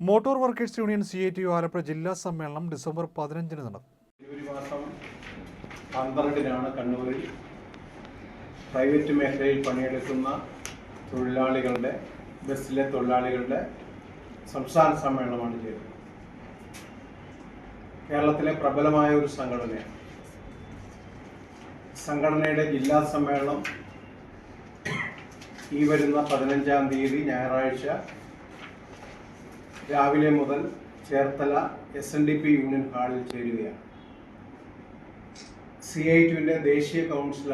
Motor workers union C I T Alappuzha ജില്ലാ സമ്മേളനം December പതിനഞ്ചിന് നടക്കും. ജനുവരി മാസം പന്ത്രണ്ടിനാണ് കണ്ണൂരിൽ പ്രൈവറ്റ് മേഖലയിൽ പണിയെടുക്കുന്ന തൊഴിലാളികളുടെ ബസ്സിലെ തൊഴിലാളികളുടെ സംസ്ഥാന സമ്മേളനമാണ് ചെയ്തത് കേരളത്തിലെ പ്രബലമായ ഒരു സംഘടനയാണ്. സംഘടനയുടെ ജില്ലാ സമ്മേളനം ഈ വരുന്ന പതിനഞ്ചാം തീയതി ഞായറാഴ്ച രാവിലെ മുതൽ Cherthala S N D P union ഹാളിൽ ചേരുകയാണ്. സി ഐ ടുവിന്റെ ദേശീയ കൗൺസിൽ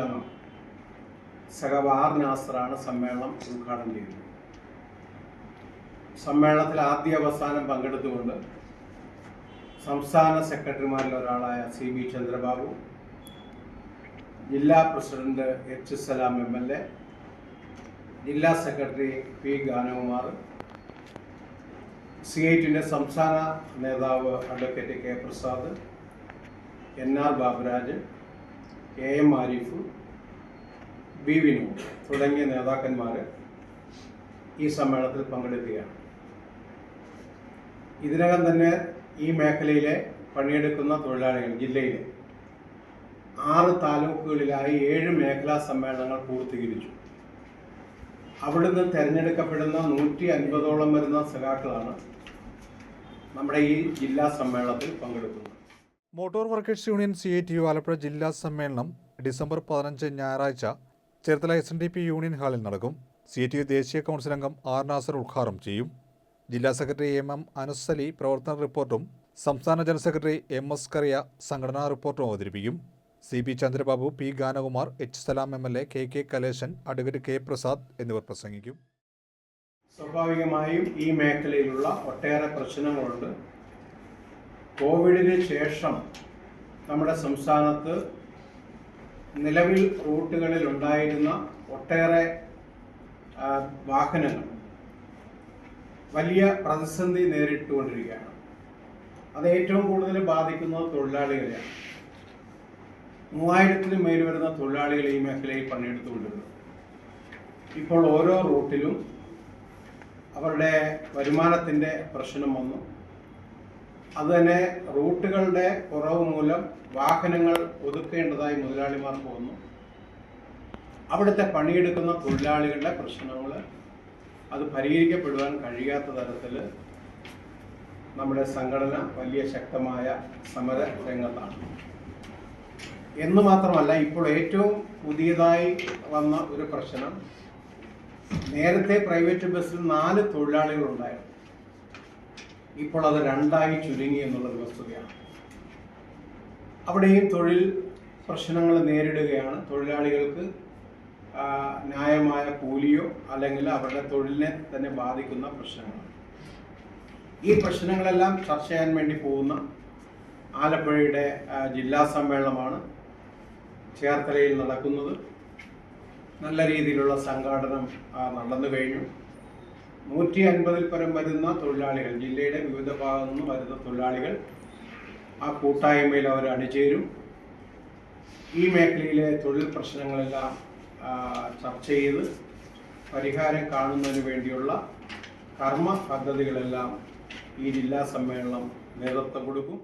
സഖാവ് ആർ നാസറാണ് സമ്മേളനം ഉദ്ഘാടനം ചെയ്തത്. സമ്മേളനത്തിൽ ആദ്യ അവസാനം പങ്കെടുത്തുകൊണ്ട് സംസ്ഥാന സെക്രട്ടറിമാരിൽ ഒരാളായ സി ബി ചന്ദ്രബാബു ജില്ലാ president H Salam M L A ജില്ലാ secretary P Ganakumar C I ടിന്റെ സംസ്ഥാന നേതാവ് advocate K Prasad N R Baburaj A M Arif B Vinod തുടങ്ങിയ നേതാക്കന്മാർ ഈ സമ്മേളനത്തിൽ പങ്കെടുക്കുകയാണ്. ഇതിനകം തന്നെ ഈ മേഖലയിലെ പണിയെടുക്കുന്ന തൊഴിലാളികൾ ജില്ലയിലെ ആറ് താലൂക്കുകളിലായി ഏഴ് മേഖലാ സമ്മേളനങ്ങൾ പൂർത്തീകരിച്ചു. അവിടുന്ന് തിരഞ്ഞെടുക്കപ്പെടുന്ന നൂറ്റി അൻപതോളം വരുന്ന സഖാക്കളാണ് നമ്മുടെ ഈ ജില്ലാ സമ്മേളനത്തിൽ പങ്കെടുക്കുന്നത്. Motor workers union C I T U Alappuzha ജില്ലാ സമ്മേളനം ഡിസംബർ പതിനഞ്ച് ഞായറാഴ്ച Cherthala S N D P union ഹാളിൽ നടക്കും. സി ഐ ടി യു ദേശീയ കൗൺസിൽ അംഗം ആർ നാസർ ഉദ്ഘാടനം ചെയ്യും. ജില്ലാ സെക്രട്ടറി എം എം അനസ്സലി പ്രവർത്തന റിപ്പോർട്ടും സംസ്ഥാന ജനറൽ സെക്രട്ടറി എം എസ് കറിയ സംഘടനാ റിപ്പോർട്ടും അവതരിപ്പിക്കും. C P Chandrababu P Ganakumar H Salam M L A K K Kaleshan advocate K Prasad എന്നിവർ പ്രസംഗിക്കും. സ്വാഭാവികമായും ഈ മേഖലയിലുള്ള ഒട്ടേറെ പ്രശ്നങ്ങളുണ്ട്. കോവിഡിന് ശേഷം നമ്മുടെ സംസ്ഥാനത്ത് നിലവിൽ റൂട്ടുകളിൽ ഉണ്ടായിരുന്ന ഒട്ടേറെ വാഹനങ്ങൾ വലിയ പ്രതിസന്ധി നേരിട്ടുകൊണ്ടിരിക്കുകയാണ്. അത് ഏറ്റവും കൂടുതൽ ബാധിക്കുന്നത് തൊഴിലാളികളെയാണ്. മൂവായിരത്തിന് മേൽ വരുന്ന തൊഴിലാളികൾ ഈ മേഖലയിൽ പണിയെടുത്തുകൊണ്ടിരുന്നു. ഇപ്പോൾ ഓരോ റൂട്ടിലും അവരുടെ വരുമാനത്തിന്റെ പ്രശ്നം വന്നു. അതുതന്നെ റൂട്ടുകളുടെ കുറവ് മൂലം വാഹനങ്ങൾ ഒതുക്കേണ്ടതായി മുതലാളിമാർക്ക് വന്നു അവിടുത്തെ പണിയെടുക്കുന്ന തൊഴിലാളികളുടെ പ്രശ്നങ്ങൾ അത് പരിഹരിക്കപ്പെടുവാൻ കഴിയാത്ത തരത്തിൽ നമ്മുടെ സംഘടന വലിയ ശക്തമായ സമര രംഗത്താണ് എന്ന് മാത്രമല്ല ഇപ്പോൾ ഏറ്റവും പുതിയതായി വന്ന ഒരു പ്രശ്നം നേരത്തെ പ്രൈവറ്റ് ബസ്സിൽ നാല് തൊഴിലാളികൾ ഉണ്ടായിരുന്നു ഇപ്പോൾ അത് രണ്ടായി ചുരുങ്ങി എന്നുള്ളത് വസ്തുതയാണ്. അവിടെയും തൊഴിൽ പ്രശ്നങ്ങൾ നേരിടുകയാണ്. തൊഴിലാളികൾക്ക് ന്യായമായ കൂലിയോ അല്ലെങ്കിൽ അവരുടെ തൊഴിലിനെ തന്നെ ബാധിക്കുന്ന പ്രശ്നങ്ങൾ ഈ പ്രശ്നങ്ങളെല്ലാം ചർച്ച ചെയ്യാൻ വേണ്ടി പോകുന്ന ആലപ്പുഴയുടെ ജില്ലാ സമ്മേളനമാണ്. ചേർത്തലയിൽ നടക്കുന്നത്. നല്ല രീതിയിലുള്ള സംഘാടനം നടന്നു കഴിഞ്ഞു. നൂറ്റി അൻപതിൽ പരം വരുന്ന തൊഴിലാളികൾ ജില്ലയുടെ വിവിധ ഭാഗത്തു നിന്ന് വരുന്ന തൊഴിലാളികൾ ആ കൂട്ടായ്മയിൽ അവർ അണിചേരും. ഈ മേഖലയിലെ തൊഴിൽ പ്രശ്നങ്ങളെല്ലാം ചർച്ച ചെയ്ത് പരിഹാരം കാണുന്നതിന് വേണ്ടിയുള്ള കർമ്മ പദ്ധതികളെല്ലാം ഈ ജില്ലാ സമ്മേളനം നേതൃത്വം കൊടുക്കും.